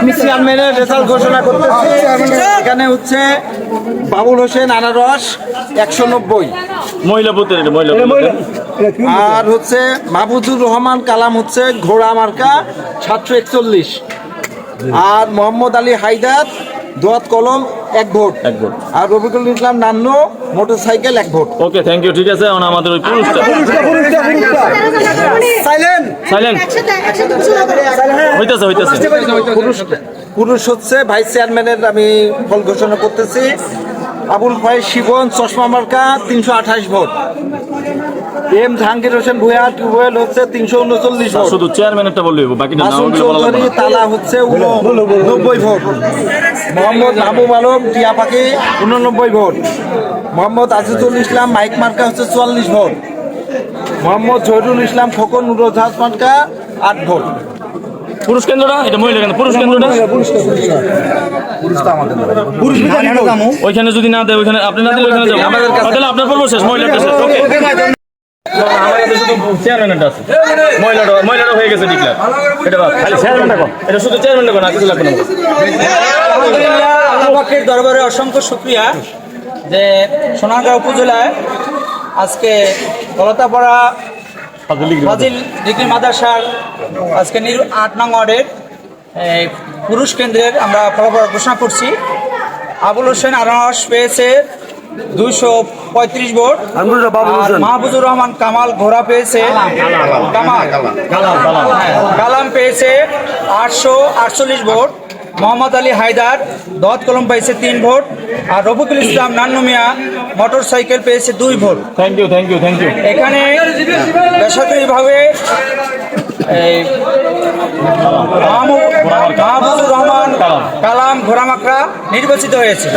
আমি চেয়ারম্যানের রেজাল্ট ঘোষণা করতেছি। এখানে হচ্ছে বাবুল হোসেন আনারস একশো নব্বই। মহিলা আর হচ্ছে মাহবুদুর রহমান কালাম হচ্ছে ঘোড়া মার্কা সাতশো একচল্লিশ। আর মোহাম্মদ আলী হায়দার দোয়াত কলম এক ভোট। এক ভোট। আর রফিকুল ইসলাম নান্ন মোটর সাইকেল এক ভোট। ওকে থ্যাংক ইউ ঠিক আছে আমাদের ওই পুরুষটা। সাইলেন্ট হইতেছে হইতেছে। পুরুষ পুরুষ হচ্ছে ভাইস চেয়ারম্যানের আমি ফল ঘোষণা করতেছি। আবুল ফয়েজ শিবন চশমা মার্কা তিনশো আঠাশ ভোট। এম জাহাঙ্গীর হোসেন ভুয়া টিউবওয়েল হচ্ছে তিনশো উনচল্লিশ ভোট। শুধু চেয়ারম্যানেরটা বলবি বাকিটা চৌধুরী। তালা হচ্ছে নব্বই ভোট। মোহাম্মদ মাহবুব আলম টিয়া পাখি উননব্বই ভোট। মোহাম্মদ আজিজুল ইসলাম মাইক মার্কা হচ্ছে চুয়াল্লিশ ভোট। মোহাম্মদ জহিরুল ইসলাম খোকন নুরজাহাজ মার্কা আট ভোট। পুরুষ কেন্দ্রটা? এটা মহিলা কেন্দ্র। পুরুষ কেন্দ্রটা? ওইখানে যদি না দেয় ওইখানে আপনি না দিলে ওইখানে যাব। তাহলে আপনার পর্ব শেষ মহিলাটা শেষ ওকে আমার কাছে শুধু চেয়ারম্যানটা আছে মহিলাটা মহিলাটা হয়ে গেছে ডিক্লার এটা খালি চেয়ারম্যানটা কম এটা শুধু চেয়ারম্যানটা কম আর কিছু লাগবে না আলহামদুলিল্লাহ আল্লাহ দরবারে অসংখ্য শুক্রিয়া যে সোনারগাঁও উপজেলায় আজকে গলতাপাড়া ফাজিল ডিগ্রি মাদ্রাসার আজকে নির আট নং ওয়ার্ডের পুরুষ কেন্দ্রের আমরা ফলাফল ঘোষণা করছি। আবুল হোসেন আনারস পেয়েছে দুইশো পঁয়ত্রিশ ভোট। মাহবুজুর রহমান কামাল ঘোড়া পেয়েছে। কামাল। হ্যাঁ, কালাম পেয়েছে আটশো আটচল্লিশ ভোট। মোহাম্মদ আলী হায়দার দত কলম পেয়েছে তিন ভোট আর রফিকুল ইসলাম নান্নু মিয়া মোটর সাইকেল পেয়েছে দুই vote. Thank you thank you thank you এখানে বেসরকারিভাবে এই মাহবুবুর রহমান কালাম। ঘোরামাকড়া নির্বাচিত হয়েছে।